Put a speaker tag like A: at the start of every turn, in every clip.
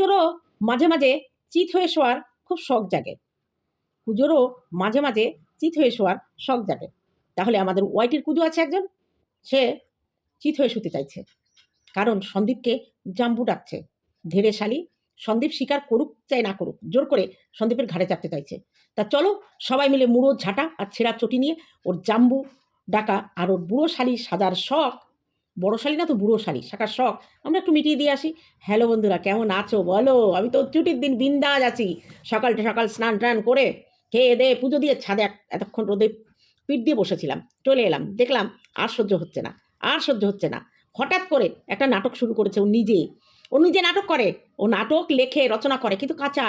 A: পুজোরও মাঝে মাঝে চিত হয়ে শোয়ার খুব শখ জাগে। পুজোরও মাঝে মাঝে চিত হয়ে শোয়ার শখ জাগে। তাহলে আমাদের ওয়াইটির পুজো আছে একজন? সে চিত হয়ে শুতে চাইছে। কারণ সন্দীপকে জাম্বু ডাকছে। ধীরে শালি, সন্দীপ স্বীকার করুক চাই না করুক, জোর করে সন্দীপের ঘাড়ে চাপতে চাইছে। তা চলো সবাই মিলে মুড়ো, ঝাঁটা আর ছেঁড়া চটি নিয়ে ওর জাম্বু ডাকা আর ওর বুড়ো শালি সাজার শখ বড় শালি না তো বুড়ো শালি? শাখার শখ। আমরা একটু মিটিয়ে দিয়ে আসি। হ্যালো বন্ধুরা, কেমন আছো? বলো, আমি তো ছুটির দিন বিন্দাজ আছি। সকালটা সকাল স্নান টান করে খেয়ে দে, পুজো দিয়ে ছাদে এতক্ষণ রোদে পিঠ দিয়ে বসেছিলাম। চলে এলাম। দেখলাম আর সহ্য হচ্ছে না, আর সহ্য হচ্ছে না। হঠাৎ করে একটা নাটক শুরু করেছে ও নিজে। ও নিজে নাটক করে। ও নাটক লেখে, রচনা করে, কিন্তু কাঁচা।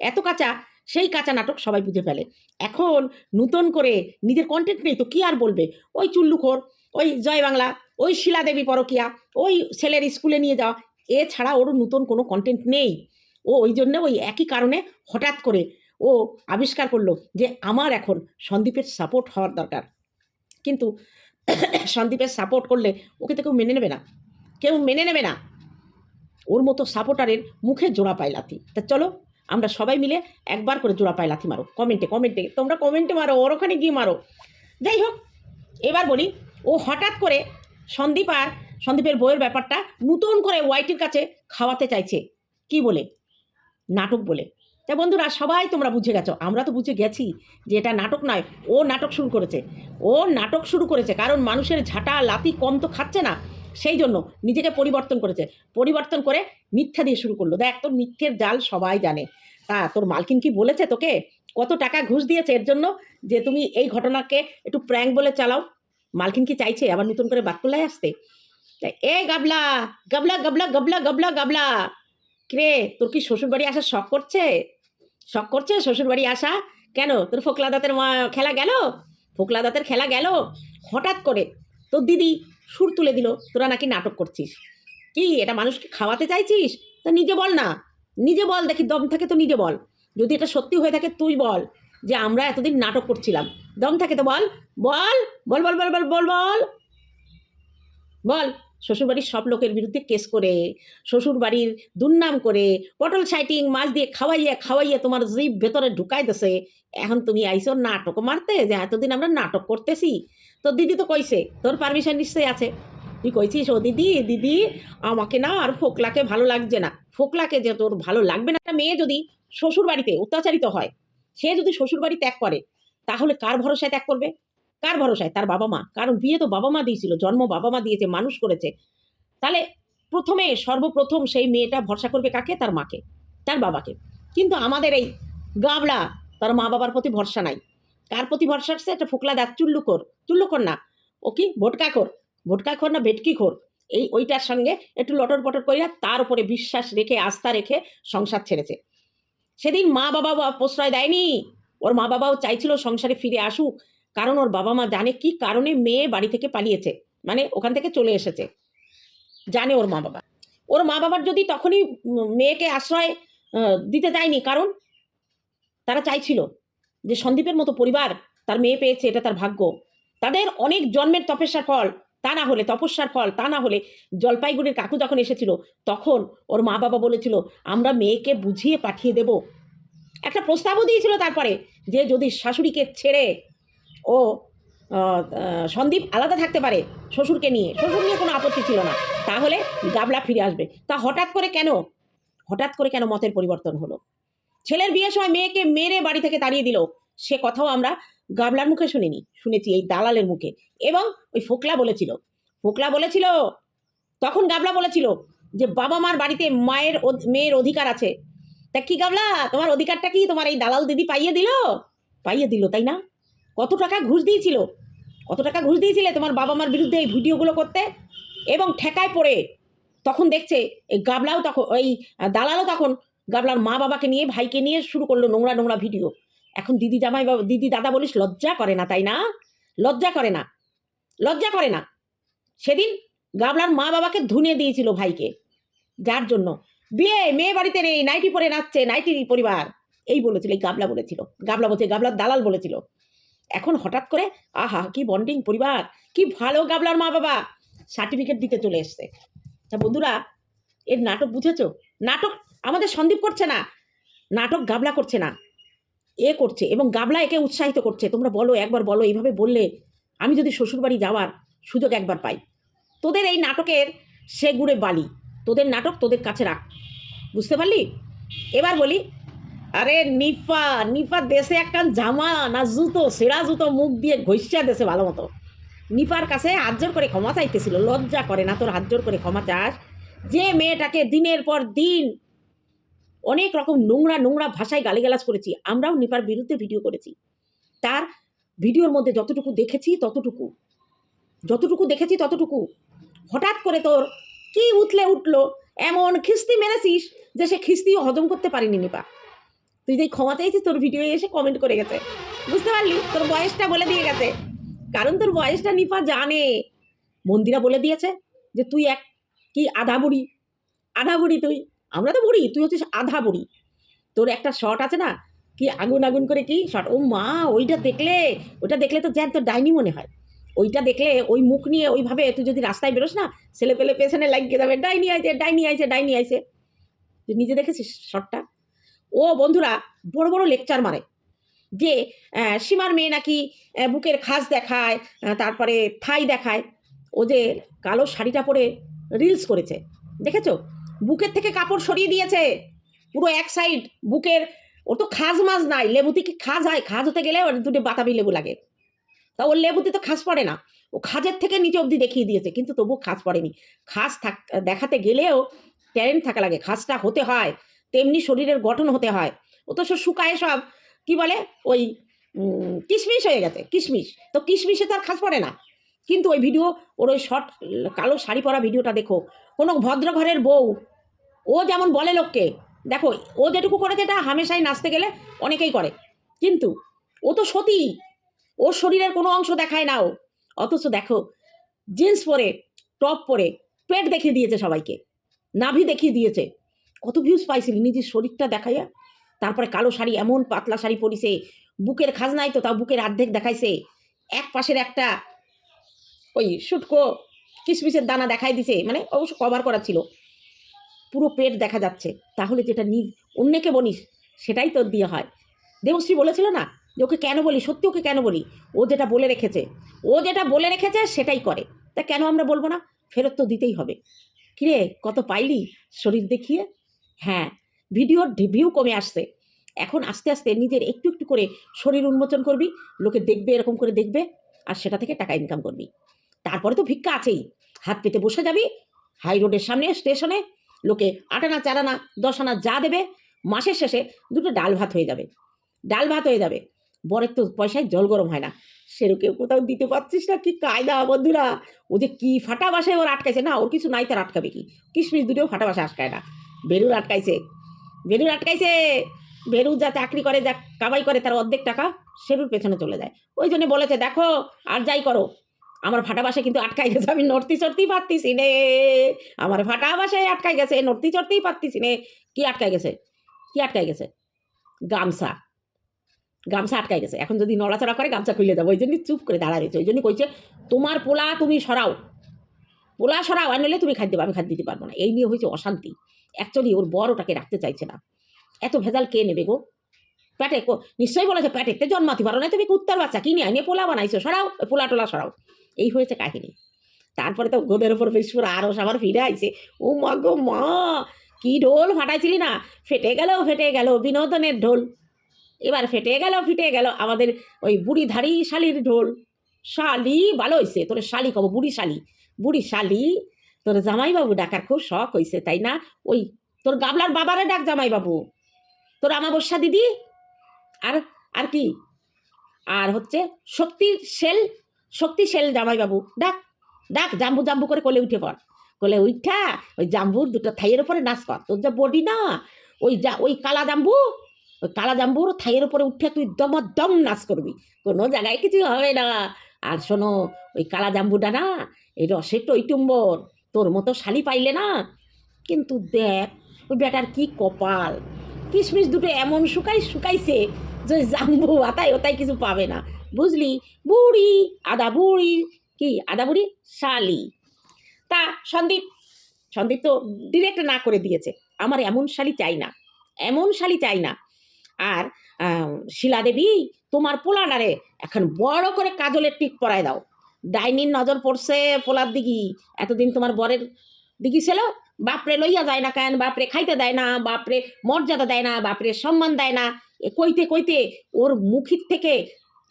A: এত কাঁচা, সেই কাঁচা নাটক সবাই বুঝে ফেলে। এখন নূতন করে নিজের কন্টেন্ট নেই তো কি আর বলবে? ওই চুল্লুখোর, ওই জয় বাংলা ওই শিলাদেবী পরকিয়া, ওই ছেলের স্কুলে নিয়ে যাওয়া, এছাড়া ওর নতুন কোনো কন্টেন্ট নেই। ও ওই জন্য ওই একই কারণে হঠাৎ করে ও আবিষ্কার করল যে আমার এখন সন্দীপের সাপোর্ট হওয়ার দরকার। কিন্তু সন্দীপের সাপোর্ট করলে ওকে তো কেউ মেনে নেবে না। কেউ মেনে নেবে না। ওর মতো সাপোর্টারের মুখে জোড়া পায় লাথি। তা চলো, আমরা সবাই মিলে একবার করে জোড়া পায় লাথি মারো কমেন্টে কমেন্টে তোমরা কমেন্টে মারো, ওর ওখানে গিয়ে মারো। যাই হোক, এবার বলি, ও হঠাৎ করে সন্দীপ আর সন্দীপের বইয়ের ব্যাপারটা নতুন করে ওয়াইটির কাছে খাওয়াতে চাইছে। কি বলে? নাটক বলে। তা বন্ধুরা, সবাই তোমরা বুঝে গেছো। আমরা তো বুঝে গেছি যে এটা নাটক নয়, ও নাটক শুরু করেছে। ও নাটক শুরু করেছে কারণ মানুষের ঝাঁটা লাতি কম তো খাচ্ছে না, সেই জন্য নিজেকে পরিবর্তন করেছে। পরিবর্তন করে মিথ্যা দিয়ে শুরু করল। দেখ, তোর মিথ্যের জাল সবাই জানে। তা তোর মালকিন কি বলেছে তোকে? কত টাকা ঘুষ দিয়েছে এর জন্য যে তুমি এই ঘটনাকে একটু প্র্যাঙ্ক বলে চালাও? মালকিন কি চাইছে? আবার নতুন করে বাক্যলায় আসতে? তাই, এ গাবলা গাবলা গাবলা গাবলা গাবলা গাবলা, কিরে, তোর কি শ্বশুরবাড়ি আসার শখ করছে? শখ করছে শ্বশুরবাড়ি আসা? কেন? তোর ফোকলা দাঁতের খেলা গেল? ফোকলা দাঁতের খেলা গেল? হঠাৎ করে তোর দিদি সুর তুলে দিল, তোরা নাকি নাটক করছিস? কি, এটা মানুষকে খাওয়াতে চাইছিস? তা নিজে বল না। নিজে বল দেখি, দম থাকে তো নিজে বল। যদি এটা সত্যি হয়ে থাকে, তুই বল। যে আমরা এতদিন নাটক করছিলাম। দম থাকে তো বল। বল বল বল বল বল বল বল। বল, শ্বশুরবাড়ির সব লোকের বিরুদ্ধে কেস করে, শ্বশুরবাড়ির দুর্নাম করে, পটল সাইটিং, মাছ দিয়ে খাওয়াইয়া খাওয়াইয়া তোমার জিভ ভেতরে ঢুকাই দেছে। এখন তুমি আইসো নাটক মারতে, যে এতদিন আমরা নাটক করতেছি। তোর দিদি তো কইছে, তোর পারমিশন নিশ্চয়ই আছে। তুই কইছিস, ও দিদি দিদি, আমাকে না আর ফোকলাকে ভালো লাগছে না। ফোকলাকে যে তোর ভালো লাগবে না, একটা মেয়ে যদি শ্বশুর বাড়িতে অত্যাচারিত হয় সে যদি শ্বশুর বাড়ি ত্যাগ করে, তাহলে কার ভরসায় ত্যাগ করবে? কার ভরসায়? তার বাবা মা। কারণ বিয়ে তো বাবা মা দিয়েছিল, জন্ম বাবা মা দিয়েছে, মানুষ করেছে। তাহলে প্রথমে সর্বপ্রথম সেই মেয়েটা ভরসা করবে কাকে? তার মাকে, তার বাবাকে। কিন্তু আমাদের এই গাবলা তার মা বাবার প্রতি ভরসা নাই। কার প্রতি ভরসা আছে একটা ফোকলা দাঁত চুল্লুকর। চুল্লুকর না। ও কি? ভোটকা ভোটকাখোর। ভোটকাখোর না, ভেটকিখোর। এই ওইটার সঙ্গে একটু লটর পটর করিয়া তার উপরে বিশ্বাস রেখে, আস্থা রেখে সংসার ছেড়েছে। সেদিন মা বাবা প্রশ্রয় দেয়নি। ওর মা বাবাও চাইছিল সংসারে ফিরে আসুক। কারণ ওর বাবা মা জানে কি কারণে মেয়ে বাড়ি থেকে পালিয়েছে মানে ওখান থেকে চলে এসেছে। জানে ওর মা বাবা। ওর মা বাবার যদি তখনই মেয়েকে আশ্রয় দিতে দেয়নি, কারণ তারা চাইছিল যে সন্দীপের মতো পরিবার তার মেয়ে পেয়েছে, এটা তার ভাগ্য। তাদের অনেক জন্মের তপস্যার ফল। তা না হলে তপস্যার ফল, তা না হলে জলপাইগুড়ির কাকু যখন এসেছিল, তখন ওর মা বাবা বলেছিল, আমরা মেয়েকে বুঝিয়ে পাঠিয়ে দেব। একটা প্রস্তাবও দিয়েছিল তারপরে যে যদি শাশুড়িকে ছেড়ে ও সন্দীপ আলাদা থাকতে পারে শ্বশুরকে নিয়ে, শ্বশুর নিয়ে কোনো আপত্তি ছিল না, তাহলে গাবলা ফিরে আসবে। তা হঠাৎ করে কেন? হঠাৎ করে কেন মতের পরিবর্তন হলো? ছেলের বিয়ের সময় মেয়েকে মেরে বাড়ি থেকে তাড়িয়ে দিল, সে কথাও আমরা গাবলার মুখে শুনিনি, শুনেছি এই দালালের মুখে। এবং ওই ফোকলা বলেছিল ফোকলা বলেছিল, তখন গাবলা বলেছিল যে বাবা মার বাড়িতে মায়ের মেয়ের অধিকার আছে। তা কি গাবলা, তোমার অধিকারটা কি? তোমার এই দালাল দিদি পাইয়ে দিল? পাইয়ে দিল, তাই না? কত টাকা ঘুষ দিয়েছিল? কত টাকা ঘুষ দিয়েছিলে তোমার বাবা মার বিরুদ্ধে এই ভিডিওগুলো করতে? এবং ঠেকায় পড়ে, তখন দেখছে এই গাবলাও তখন ওই দালালও তখন গাবলার মা বাবাকে নিয়ে, ভাইকে নিয়ে শুরু করল নোংরা নোংরা ভিডিও। এখন দিদি জামাই বাবা, দিদি দাদা বলিস, লজ্জা করে না, তাই না? লজ্জা করে না। লজ্জা করে না। সেদিন গাবলার মা বাবাকে ধুনে দিয়েছিল ভাইকে, যার জন্য। বিয়ে, মেয়ে বাড়িতে নেই, নাইটি পরে নাচছে নাইটির পরিবার। এই বলেছিল, এই গাবলা বলেছিল। গাবলা বলছে, গাবলার দালাল বলেছিল। এখন হঠাৎ করে, আহা, কি বন্ডিং পরিবার, কি ভালো গাবলার মা বাবা। সার্টিফিকেট দিতে চলে এসছে। তা বন্ধুরা, এর নাটক বুঝেছ? নাটক আমাদের সন্দীপ করছে না। নাটক গাবলা করছে না। এ করছে এবং গাবলা একে উৎসাহিত করছে। তোমরা বলো, একবার বলো, এইভাবে বললে আমি যদি শ্বশুরবাড়ি যাওয়ার সুযোগ একবার পাই। তোদের এই নাটকের সে গুড়ে বালি। তোদের নাটক তোদের কাছে রাখ। বুঝতে পারলি? এবার বলি, আরে নিপা নিপা দেশে একটা জামা না জুতো, সেরা জুতো, মুখ দিয়ে ঘষিয়া দেশে ভালো মতো। নিপার কাছে হাত জোর করে ক্ষমা চাইতেছিল, লজ্জা করে না তোর হাত জোর করে ক্ষমা চাস? যে মেয়েটাকে দিনের পর দিন অনেক রকম নোংরা নোংরা ভাষায় গালিগালাজ করেছি, আমরাও নিপার বিরুদ্ধে ভিডিও করেছি। তার ভিডিওর মধ্যে যতটুকু দেখেছি ততটুকু। যতটুকু দেখেছি ততটুকু। হঠাৎ করে তোর কি উঠলে উঠল? এমন খিস্তি মেরেছিস যে সে খিস্তিও হজম করতে পারিনি নিপা। তুই যেই ক্ষমা চাইছিস তোর ভিডিও এসে কমেন্ট করে গেছে। বুঝতে পারলি? তোর বয়সটা বলে দিয়ে গেছে। কারণ তোর বয়সটা নিপা জানে। মন্দিরা বলে দিয়েছে যে তুই এক কি আধা বুড়ি আধা বুড়ি তুই। আমরা তো বুড়ি, তুই হচ্ছিস আধা বুড়ি। তোর একটা শর্ট আছে না, কি আগুন আগুন করে কি শর্ট ও মা, ওইটা দেখলে ওইটা দেখলে তো জ্যান্ত ডাইনি মনে হয়। ওইটা দেখলে ওই মুখ নিয়ে ওইভাবে তুই যদি রাস্তায় বেরোস না, ছেলে পেলে পেছনে লাগিয়ে যাবে ডাইনি আইছে ডাইনি আইছে ডাইনি আইছে। তুই নিজে দেখেছিস শর্টটা ও বন্ধুরা, বড় বড় লেকচার মারে। যে সীমার মেয়ে নাকি বুকের খাস দেখায় তারপরে থাই দেখায়। ও যে কালো শাড়িটা পরে রিলস করেছে। দেখেছ? বুকের থেকে কাপড় সরিয়ে দিয়েছে। পুরো এক সাইড বুকের, ওর তো খাজ মাছ নাই, লেবুতে কি খাজ হয়? খাজ হতে গেলে ওর দুটো বাতাবি লেবু লাগে। তা ওর লেবুতে তো খাস পড়ে না। ও খাজের থেকে নিচে অবধি দেখিয়ে দিয়েছে, কিন্তু তবু খাস পড়েনি। খাস থাক, দেখাতে গেলেও ট্যালেন্ট থাকা লাগে, খাসটা হতে হয়, তেমনি শরীরের গঠন হতে হয়। ও তো সব শুকায় সব, কি বলে? ওই কিশমিশ হয়ে গেছে, কিশমিশ। তো কিশমিশে তো আর খাস পড়ে না। কিন্তু ওই ভিডিও ওর ওই শর্ট কালো শাড়ি পরা ভিডিওটা দেখো। কোনো ভদ্র ঘরের বউ ও যেমন বলে লোককে, দেখো, ও যেটুকু করেছে এটা হামেশাই নাচতে গেলে অনেকেই করে। কিন্তু ও তো সতী, ওর শরীরের কোনো অংশ দেখায় না ও। অথচ দেখো জিন্স পরে টপ পরে, পেট দেখিয়ে দিয়েছে সবাইকে, নাভি দেখিয়ে দিয়েছে। কত ভিউজ পাইছিলি নিজের শরীরটা দেখাইয়া? তারপরে কালো শাড়ি, এমন পাতলা শাড়ি পরিছে, বুকের খাজ নাই তো তাও বুকের অর্ধেক দেখাইছে। এক পাশের একটা ওই শুটকো কিশমিশের দানা দেখাই দিছে মানে অবশ্য কভার করা ছিল। পুরো পেট দেখা যাচ্ছে। তাহলে যেটা নি, অন্যকে বলিস, সেটাই তোর দিয়ে হয়। দেবশ্রী বলেছিল না যে ওকে কেন বলি? সত্যি ওকে কেন বলি? ও যেটা বলে রেখেছে, ও যেটা বলে রেখেছে সেটাই করে। তা কেন আমরা বলব না? ফেরত তো দিতেই হবে। কিরে, কত পাইলি শরীর দেখিয়ে? হ্যাঁ ভিডিওর ভিউ কমে আসছে। এখন আস্তে আস্তে নিজের একটু একটু করে শরীর উন্মোচন করবি, লোকে দেখবে, এরকম করে দেখবে, আর সেটা থেকে টাকা ইনকাম করবি। তারপরে তো ভিক্ষা আছেই। হাত পেতে বসে যাবি হাই রোডের সামনে স্টেশনে লোকে আটানা চারানা দশ আনা যা দেবে, মাসের শেষে দুটো ডাল ভাত হয়ে যাবে। ডাল ভাত হয়ে যাবে। বরের তো পয়সায় জল গরম হয় না। সেরকম কোথাও দিতে পারছিস না? কি কায়দা বন্ধুরা? ও যে কি ফাটা বাসায় ওর আটকাইছে? না, ওর কিছু নাই তার আটকাবে কি? কিশমিশ দুটোও ফাটা বাসায় আটকায় না। বেলুর আটকাইছে। বেলুর আটকাইছে। বেরু যা চাকরি করে, যা কামাই করে, তার অর্ধেক টাকা সেরুর পেছনে চলে যায়। ওই জন্য বলেছে, দেখো, আর যাই করো। আমার ফাটা বাসায় কিন্তু আটকাই গেছে। আমি নড়তি চড়তেই পারতিছি নে। আমার ফাটা বাসায় আটকাই গেছে, নড়তি চড়তেই পারতিছি নে। কি আটকাই গেছে? কি আটকাই গেছে? গামছা। গামছা আটকাই গেছে। এখন যদি নড়াচড়া করে গামছা খুলে যাব। ওই জন্য চুপ করে দাঁড়া রয়েছে। ওই জন্য কইছে, তোমার পোলা তুমি সরাও। পোলা সরাও, আর তুমি খাদ্য, আমি খাদ্য দিতে পারব না। এই নিয়ে হয়েছে অশান্তি। অ্যাকচুয়ালি ওর বর ওটাকে রাখতে চাইছে না। এত ভেজাল কে নেবে গো? প্যাটে নিশ্চয়ই বলেছে প্যাটেতে জন্মাতে পারো না তুমি কুত্তার বাচ্চা কিনে আনিয়ে পোলা বানাইছো, সরাও পোলা টোলা সরাও। এই হয়েছে কাহিনী। তারপরে তো গোদের ওপর বিস্ফোর আরও সবার ফিরে আইছে। ও মা গো মা, কি ঢোল ফাটাইছিলি না? ফেটে গেল ফেটে গেল বিনোদনের ঢোল। এবার ফেটে গেল, ফিটে গেল আমাদের ওই বুড়ি ধাড়ি শালির ঢোল। শালি, ভালো হয়েছে তোর শালি কব, বুড়ি শালি। বুড়ি শালি, তোর জামাইবাবু ডাকার খুব শখ হয়েছে তাই না? ওই তোর গাবলার বাবারে ডাক জামাইবাবু। তোর আমাবস্যা দিদি আর আর কি? আর হচ্ছে শক্তির সেল শক্তি সেল জামাইবাবু। ডাক ডাক, জাম্বু জাম্বু করে কোলে উঠে পড়। কোলে উঠা ওই জাম্বুর দুটো থাইয়ের উপরে নাচ কর। তোর যা বডি না, ওই যা, ওই কালা জাম্বু, ওই কালা জাম্বুর থাইয়ের উপরে উঠে তুই দম নাচ করবি। কোনো জায়গায় কিছু হবে না। আর শোনো, ওই কালা জাম্বুটা না, এই রসের টইটুম্বর তোর মতো শালি পাইলে না, কিন্তু দেখ, ওই বেটার কি কপাল। কিশমিশ দুটো এমন শুকাই, শুকাইছে যে জাম্বু আতায় ওতাই কিছু পাবে না। বুঝলি? বুড়ি, আদা বুড়ি, কি? আদা বুড়ি? শালি। তা সন্দীপ সন্দীপ তো ডিরেক্ট না করে দিয়েছে। আমার এমন শালি চাই না। এমন শালি চাই না। আর শিলা দেবী, তোমার পোলাডারে এখন বড় করে কাজলের টিক পরায় দাও। ডাইনির নজর পড়ছে পোলার দিঘি। এতদিন তোমার বরের দিঘি ছিল, বাপরে লইয়া যায় না কেন? বাপরে খাইতে দেয় না, বাপরে মর্যাদা দেয় না, বাপরে সম্মান দেয় না। কইতে কইতে ওর মুখির থেকে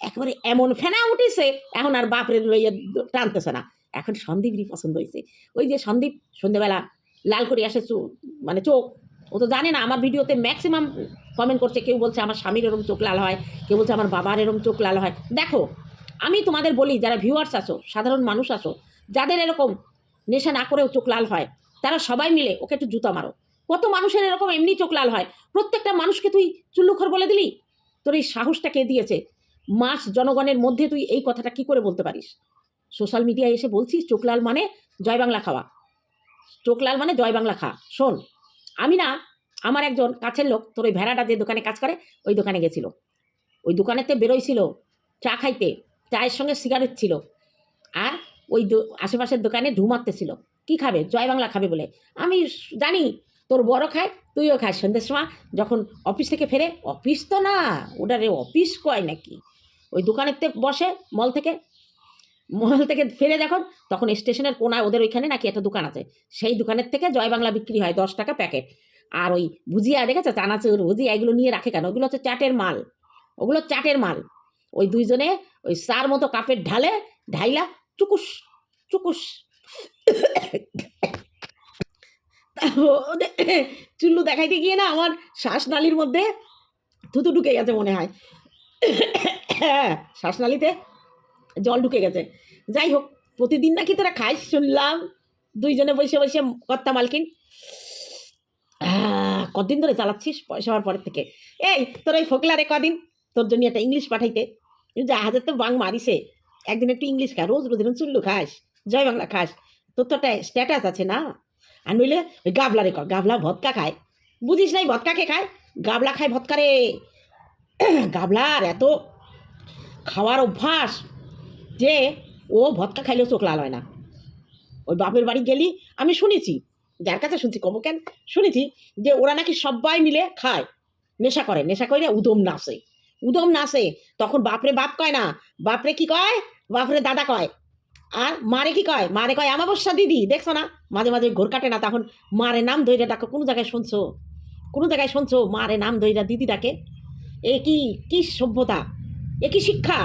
A: একেবারে এমন ফেনা উঠেছে, এখন আর বাপরে লইয়া টানতেছে না। এখন সন্দীপই পছন্দ হয়েছে ওই যে সন্দীপ সন্ধেবেলা লাল করে আসে চোখ মানে চোখ। ও তো জানে না, আমার ভিডিওতে ম্যাক্সিমাম কমেন্ট করছে, কেউ বলছে আমার স্বামীর এরম চোখ লাল হয়, কেউ বলছে আমার বাবার এরম চোখ লাল হয়। দেখো, আমি তোমাদের বলি, যারা ভিউয়ার্স আছো, সাধারণ মানুষ আছো, যাদের এরকম নেশা না করেও চোখ লাল হয়, তারা সবাই মিলে ওকে একটু জুতা মারো। কত মানুষের এরকম এমনি চোখ লাল হয়? প্রত্যেকটা মানুষকে তুই চুল্লুখর বলে দিলি? তোর এই সাহসটা কে দিয়েছে? মাস জনগণের মধ্যে তুই এই কথাটা কি করে বলতে পারিস? সোশ্যাল মিডিয়ায় এসে বলছিস চোখ লাল মানে জয় বাংলা খাওয়া। চোখ লাল মানে জয় বাংলা খা। শোন, আমি না, আমার একজন কাছের লোক, তোর ওই ভেড়াটা যে দোকানে কাজ করে, ওই দোকানে গেছিল। ওই দোকানেতে বেরোইছিল, চা খাইতে, চায়ের সঙ্গে সিগারেট ছিল। আর ওই আশেপাশের দোকানে ঢু মারতেছিল কী খাবে? জয় বাংলা খাবে বলে। আমি জানি তোর বড় খায়, তুইও খাস। সন্ধ্যের সময় যখন অফিস থেকে ফেরে, অফিস তো না ওটা রে অফিস কয় নাকি? ওই দোকানেতে বসে, মল থেকে মল থেকে ফিরে যখন, তখন স্টেশনের কোনায় ওদের ওইখানে নাকি একটা দোকান আছে। সেই দোকানের থেকে জয় বাংলা বিক্রি হয় দশ টাকা প্যাকেট। আর ওই ভুজিয়া, দেখেছ? চানাচুর, ভুজিয়া, এগুলো নিয়ে রাখে কেন? ওগুলো হচ্ছে চাটের মাল। ওগুলো চাটের মাল। ওই দুইজনে ওই সার মতো কাপের ঢালে ঢাইলা চুকুস চুকুস চুল্লু দেখাইতে গিয়ে না আমার শ্বাসনালীর মধ্যে থুতু ঢুকে গেছে মনে হয়। শ্বাসনালীতে জল ঢুকে গেছে। যাই হোক, প্রতিদিন নাকি তোরা খাইস শুনলাম। দুইজনে বসে বসে কর্তা মালকিন। কদিন ধরে চালাচ্ছিস পয়সা হওয়ার পরের থেকে? এই, তোর ওই ফোকলারে কদিন তোর জন্য একটা ইংলিশ পাঠাইতে। জাহাজের তো বাং মারিছে। একদিন একটু ইংলিশ খা, রোজ রোজ চুল্লু খাস জয় বাংলা খাস। তোর তো একটা স্ট্যাটাস আছে না? আর নইলে ওই গাবলা রে গাবলা ভদকা খায়। বুঝিস নাই ভদকা কে খায়? গাবলা খায় ভদকা রে। গাবলার এত খাওয়ার অভ্যাস যে ও ভদকা খাইলেও চোখ লাল হয় না। ওই বাপের বাড়ি গেলি, আমি শুনেছি, যার কাছে শুনছি কব কেন? শুনেছি যে ওরা নাকি সবাই মিলে খায়, নেশা করে নেশা করে উদম নাচে। উদম নাচে, তখন বাপরে বাপ কয় না, বাপরে কি কয়? বাপরে দাদা কয় আর মারে কি কয়? মারে কয় আমাবস্যা দিদি, দেখছ না? মাঝে মাঝে ঘোর কাটে না, তখন মারে নাম ধইরা ডাকো, কোনো জায়গায় শুনছো? কোনো জায়গায় শুনছো? মারে নাম ধইরা দিদি ডাকে। এ কি কি সভ্যতা? এ কি শিক্ষা?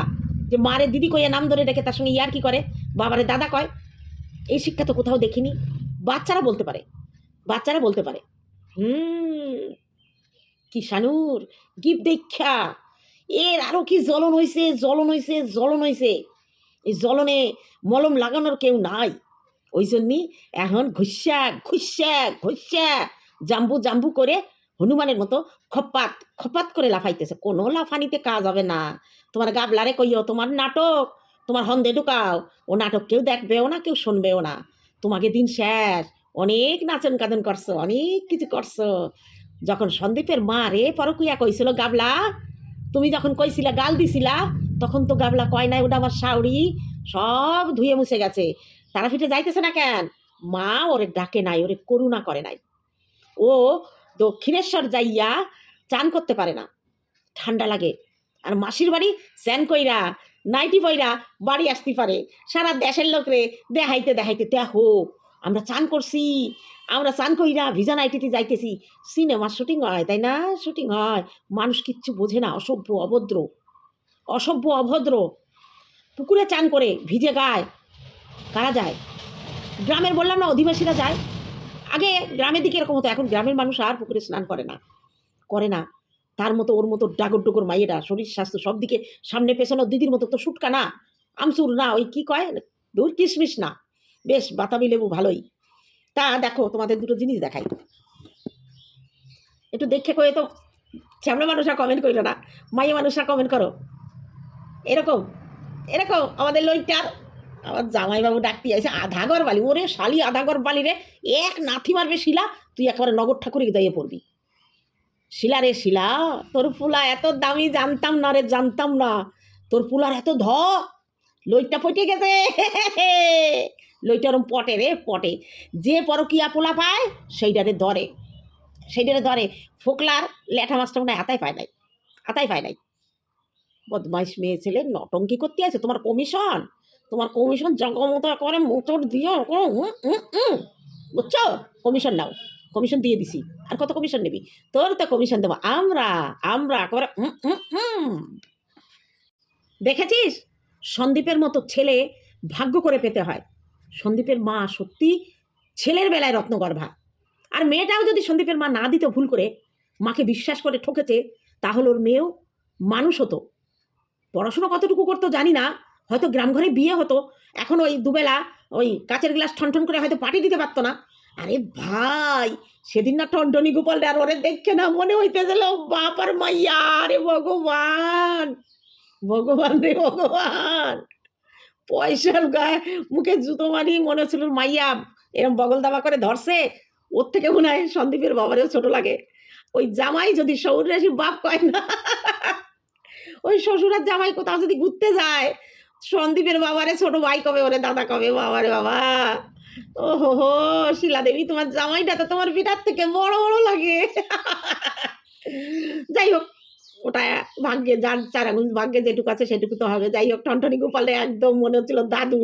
A: যে মারে দিদি কইয়া নাম ধরে ডেকে, তার সঙ্গে ইয়ার কি করে? বাবারে দাদা কয়, এই শিক্ষা তো কোথাও দেখিনি। বাচ্চারা বলতে পারে, বাচ্চারা বলতে পারে, হুম কি শানুর গিফট দেখা এর আরও কি জ্বলন হয়েছে জ্বলন হয়েছে জ্বলন হয়েছে এই জলনে মলম লাগানোর কেউ নাই। ওই জন্যই এখন ঘুষা ঘুষা ঘুষা, জাম্বু জাম্বু করে হনুমানের মতো খপাত খপাত করে লাফাইতেছে। কোনো লাফানিতে কাজ হবে না। তোমার গাবলারে কইও, তোমার নাটক, তোমার হন্দে ঢুকাও। ও নাটক কেউ দেখবেও না, কেউ শুনবেও না। তোমাকে দিন শেষ। অনেক নাচন কাদন করছ, অনেক কিছু করছ। যখন সন্দীপের মা রে পরকুইয়া কইছিল, গাবলা তুমি যখন কইছিলা, গাল দিছিলা, তখন তো গাবলা কয় নাই, ওটা আমার শাউরি, সব ধুয়ে মুছে গেছে। তারা ফিটে যাইতেছে না কেন? মা ওরে ডাকে নাই, ওরে করুণা করে নাই। ও দক্ষিণেশ্বর যাইয়া চান করতে পারে না। ঠান্ডা লাগে। আর মাসির বাড়ি স্যান কইরা, নাইটি বইরা বাড়ি আসতে পারে। সারা দেশের লোক রে দেখাইতে দেখাইতে দেখো আমরা চান করছি, আমরা চান কইরা ভিজা নাইটিতে যাইতেছি। সিনেমার শুটিং হয়, তাই না? শুটিং হয়। মানুষ কিচ্ছু বোঝে না, অসভ্য, অভদ্র। অসভ্য, অভদ্র। পুকুরে চান করে, ভিজে গায়। কারা যায়? গ্রামের বললাম না, অধিবাসীরা যায়। আগে গ্রামের দিকে এরকম হতো, এখন গ্রামের মানুষ আর পুকুরে স্নান করে না করে না। তার মতো, ওর মতো ডাগর ডুগর মাইয়েরা, শরীর, স্বাস্থ্য সব দিকে সামনে পেছনে দিদির মতো তো শুটকা না, আমচুর না, ওই কি কয়? দূর কিশমিশ না। বেশ বাতাবি লেবু ভালোই। তা দেখো, তোমাদের দুটো জিনিস দেখাই। একটু দেখে কয়ে তো শ্যামলা মানুষরা কমেন্ট করিল না মাই মানুষরা কমেন্ট করো। এরকম এরকম আমাদের লইটার আমার জামাইবাবু ডাকতে আছে আধাগর বালি, ওরে শালি আধাগর বালি রে, এক নাথি মারবে শিলা, তুই একেবারে নগর ঠাকুরে দাইয়ে পড়বি। শিলা রে শিলা, তোর ফুলা এত দামি জানতাম না রে, জানতাম না। তোর ফুলার এত ধ লইটা পটে গেছে। লইটা ওরম পটে রে, পটে। যে পরকিয়া পোলা পায়, সেইটারে ধরে। সেইটারে ধরে। ফোকলার ল্যাঠা মাছটা মনে হয় হাতায় পায় নাই। হাতায় পায় নাই। বদমাইশ মেয়ে ছেলে নটঙ্কি করতে আছে? তোমার কমিশন তোমার কমিশন জগমতো করে মোটর দিও। বুঝছ? কমিশন নাও। কমিশন দিয়ে দিছি। আর কত কমিশন নিবি? তোর তো কমিশন দেবো। আমরা আমরা উম। দেখেছিস? সন্দীপের মতো ছেলে ভাগ্য করে পেতে হয়। সন্দীপের মা সত্যি ছেলের বেলায় রত্নগর্ভা। আর মেয়েটাও যদি সন্দীপের মা না দিত ভুল করে, মাকে বিশ্বাস করে ঠকেছে, তাহলে ওর মেয়েও মানুষ হতো। পড়াশোনা কতটুকু করতো জানি না, হয়তো গ্রাম ঘরে বিয়ে হতো, এখন ওই দুবেলা ওই কাচের গ্লাস ঠনঠন করে হয়তো পাটি দিতে পারতো না। আরে ভাই, সেদিন না টনটনি গোপাল আর ওরে দেখে না মনে হইতে গেল বাপ আর মাইয়া, আরে ভগবান ভগবান রে, ভগবান। পয়সার গায়ে মুখে জুতো মারি মনে হচ্ছিল, মাইয়া, এরম বগল দাবা করে ধরছে? ওর থেকে মনে হয় সন্দীপের বাবারেও ছোট লাগে। ওই জামাই যদি সৌর রাশি বাপ কয় না। ওই শ্বশুরার জামাই কোথাও যদি ঘুরতে যায়, সন্দীপের বাবারে ছোট ভাই কবে, ওরে দাদা কবে বাবারে বাবা। ও হো হো শিলা দেবী তোমার জামাইটা তো তোমার পিঠার থেকে বড় বড় লাগে। যাই হোক ওটা ভাগ্যে যার চার আঙুল ভাগ্যে যেটুকু আছে সেটুকু তো হবে। যাই হোক, টনটনি গোপালে একদম মনে হচ্ছিল দাদু,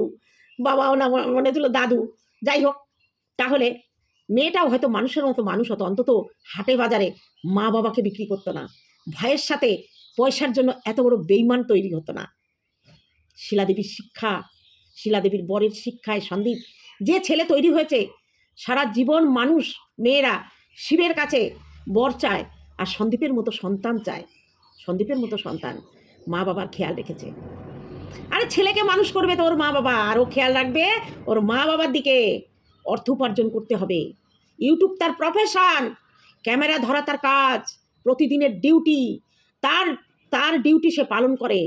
A: বাবাও না মনে হচ্ছিল দাদু। যাই হোক, তাহলে মেয়েটাও হয়তো মানুষের মতো মানুষ হতো, অন্তত হাটে বাজারে মা বাবাকে বিক্রি করতো না। ভয়ের সাথে পয়সার জন্য এত বড় বেইমান তৈরি হতো না। শিলাদেবীর শিক্ষা, শিলাদেবীর বরের শিক্ষায় সন্দীপ, যে ছেলে তৈরি হয়েছে, সারা জীবন মানুষ, মেয়েরা শিবের কাছে বর চায় আর সন্দীপের মতো সন্তান চায়। সন্দীপের মতো সন্তান। মা বাবার খেয়াল রেখেছে। আরে ছেলেকে মানুষ করবে তো ওর মা বাবা, আর ও খেয়াল রাখবে ওর মা বাবার দিকে অর্থ উপার্জন করতে হবে। ইউটিউব তার প্রফেশন ক্যামেরা ধরা তার কাজ, প্রতিদিনের ডিউটি তার তার ডিউটি সে পালন করে।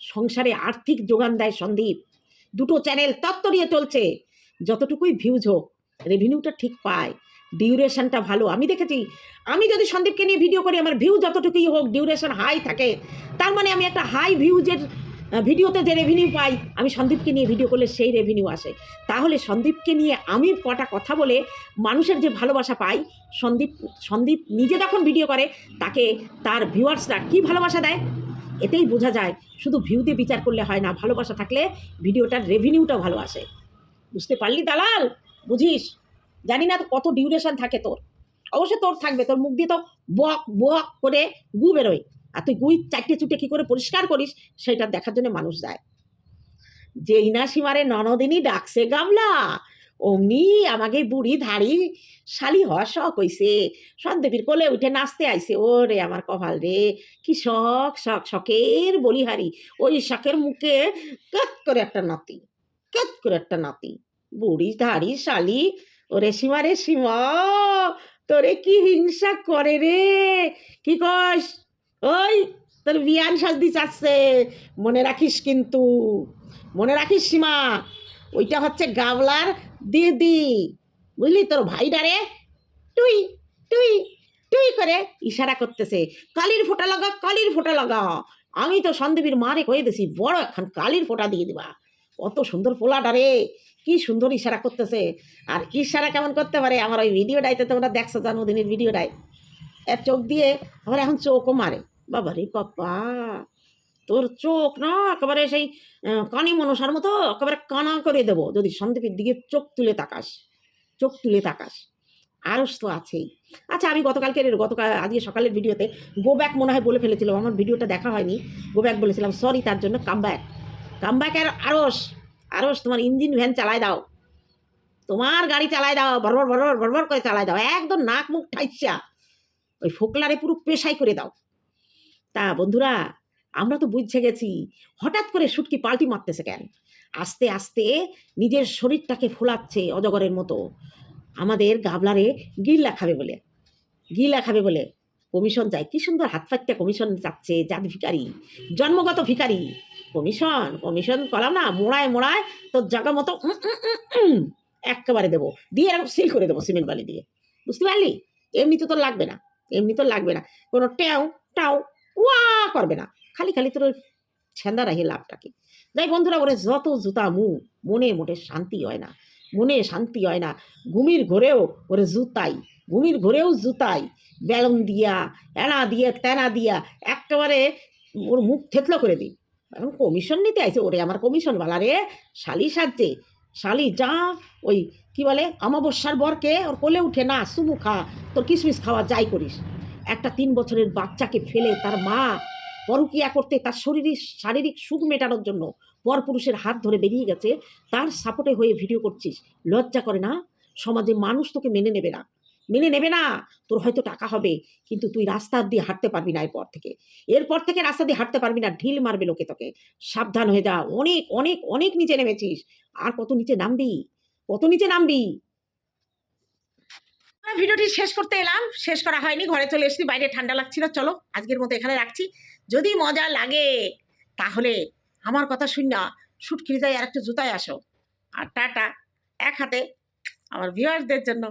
A: সংসারে আর্থিক যোগান দেয় সন্দীপ। দুটো চ্যানেল তত্তরিয়ে চলছে। যতটুকুই ভিউজ হোক রেভিনিউটা ঠিক পায় ডিউরেশনটা ভালো। আমি দেখেছি, আমি যদি সন্দীপকে নিয়ে ভিডিও করি, আমার ভিউ যতটুকুই হোক ডিউরেশন হাই থাকে। তার মানে আমি একটা হাই ভিউজের ভিডিওতে যে রেভিনিউ পাই, আমি সন্দীপকে নিয়ে ভিডিও করলে সেই রেভিনিউ আসে। তাহলে সন্দীপকে নিয়ে আমি কটা কথা বলে মানুষের যে ভালোবাসা পাই, সন্দীপ সন্দীপ নিজে যখন ভিডিও করে, তাকে তার ভিউয়ার্সরা কী ভালোবাসা দেয়? এতেই বোঝা যায়, শুধু ভিউ দিয়ে বিচার করলে হয় না, ভালোবাসা থাকলে ভিডিওটার রেভিনিউটা ভালো আসে। বুঝতে পারলি দালাল? বুঝিস? জানি না কত ডিউরেশন থাকে তোর। অবশ্যই তোর থাকবে, তোর মুখ দিয়ে তো বক বক করে গু বেরোয়। আর তুই গুই চারটে চুটে কী করে পরিষ্কার করিস, সেটা দেখার জন্য মানুষ যায়। যেই না সীমারে ননদিনী ডাকছে, গামলা, অমনি আমাকে বুড়ি ধাড়ি, শালি হওয়া শখ হইছে। সন্দেবীর কোলে উঠে নাচতে আইছে। ও রে আমার কপাল রে, কি শখ শখ, শখের বলিহারি। ওই শখের মুখে কাত করে একটা নাতি, কাত করে একটা নাতি। বুড়ি ধাড়ি শালি, ওরে সীমা রে সীমা, তোরে কি হিংসা করে রে? কি কস? ওই, তোর বিয়ান সাজদি চাচ্ছে, মনে রাখিস কিন্তু, মনে রাখিস সীমা, ওইটা হচ্ছে গাবলার দিদি, বুঝলি তোর ভাইডারে টুই টুই টুই করে ইশারা করতেছে, কালির ফোঁটা লাগা, কালির ফোঁটা লাগা, আমি তো সন্দীপীর মারে কয়ে দিছি, বড় এখন কালির ফোঁটা দিয়ে দিবা অত সুন্দর পোলাটা রে কি সুন্দর ইশারা করতেছে। আর ইশারা কেমন করতে পারে? আমার ওই ভিডিওটাইতে তোমরা দেখছ জন্মদিনের ভিডিওটাই। এর চোখ দিয়ে আমার এখন চোখও মারে। বাবা রে বাবা, তোর চোখ না একেবারে সেই কানি মনসার মতো একেবারে কানা করে দেবো। যদি সন্দীপের দিকে চোখ তুলে তাকাস, চোখ তুলে তাকাস আরস তো আছেই। আচ্ছা আমি গতকালকের, গতকাল, আজকে সকালের ভিডিওতে গো ব্যাক মনে হয় বলে ফেলেছিলাম। আমার ভিডিওটা দেখা হয়নি। গো ব্যাক বলেছিলাম সরি তার জন্য কাম ব্যাক কাম ব্যাক আর আরস আরস তোমার ইঞ্জিন ভ্যান চালায় দাও। তোমার গাড়ি চালায় দাও বরবর বরবর বরবর করে চালায় দাও। একদম নাক মুখ ঠাইসা। ওই ফোকলারে পুরো পেশাই করে দাও। তা বন্ধুরা, আমরা তো বুঝছে গেছি, হঠাৎ করে শুটকি পাল্টি মারতেছে কেন? আস্তে আস্তে নিজের শরীরটাকে ফোলাচ্ছে অজগরের মতো। আমাদের গাবলারে গিল্লা খাবে বলে। গিলা খাবে বলে। কমিশন যায় কি সুন্দর হাত ফাটতে কমিশন যাচ্ছে, জাত ভিকারি জন্মগত ভিকারি কমিশন কমিশন করাম না, মোড়ায় মোড়ায় তোর জায়গা মতো একেবারে দেবো। দিয়ে এরকম সিল করে দেবো সিমেন্ট বালি দিয়ে। বুঝতে পারলি? এমনি তো তোর লাগবে না, এমনি তো লাগবে না। কোনো ট্যাও টাও ওয়া করবে না। খালি খালি তোর ছেন্দা রাহি লাভটা কি যাই বন্ধুরা, ওরে যত জুতা মু, মনে মোটে শান্তি হয় না। মনে শান্তি হয় না। ঘুমির ঘরেও ওরে জুতাই, ঘুমির ঘুরেও জুতাই। বেলুন দিয়া, এনা দিয়ে, তেনা দিয়া একেবারে ওর মুখ থেতলো করে দিই। এখন কমিশন নিতে আইছে, ওরে আমার কমিশন বালা রে, শালি সাজছে। শালি যা ওই কি বলে, অমাবস্যার বরকে ওর কোলে উঠে, না, সুমু খা, তোর কিশমিশ খাওয়া যাই করিস। একটা তিন বছরের বাচ্চাকে ফেলে তার মা পরকিয়া করতে তার শরীরের শারীরিক সুখ মেটানোর জন্য পরপুরুষের হাত ধরে বেরিয়ে গেছে। তার সাপোর্টে হয়ে ভিডিও করছিস। লজ্জা করে না? সমাজে মানুষ তোকে মেনে নেবে না। মেনে নেবে না, তোর হয়তো টাকা হবে, কিন্তু তুই রাস্তা দিয়ে হাঁটতে পারবি না এরপর থেকে। এরপর থেকে রাস্তা দিয়ে হাঁটতে পারবি না, ঢিল মারবে লোকে তোকে। সাবধান হয়ে যা, অনেক অনেক অনেক নিচে নেমেছিস। আর কত নিচে নামবি? কত নিচে নামবি? ভিডিওটি শেষ করতে এলাম। শেষ করা হয়নি, ঘরে চলে এসেছি, বাইরে ঠান্ডা লাগছিল। চলো, আজকের মতো এখানে রাখছি। যদি মজা লাগে, তাহলে আমার কথা শুন না শুটকিরি যাই আর একটা জুতায় আসো। আর টাটা, এক হাতে আমার ভিউয়ার্সদের জন্য।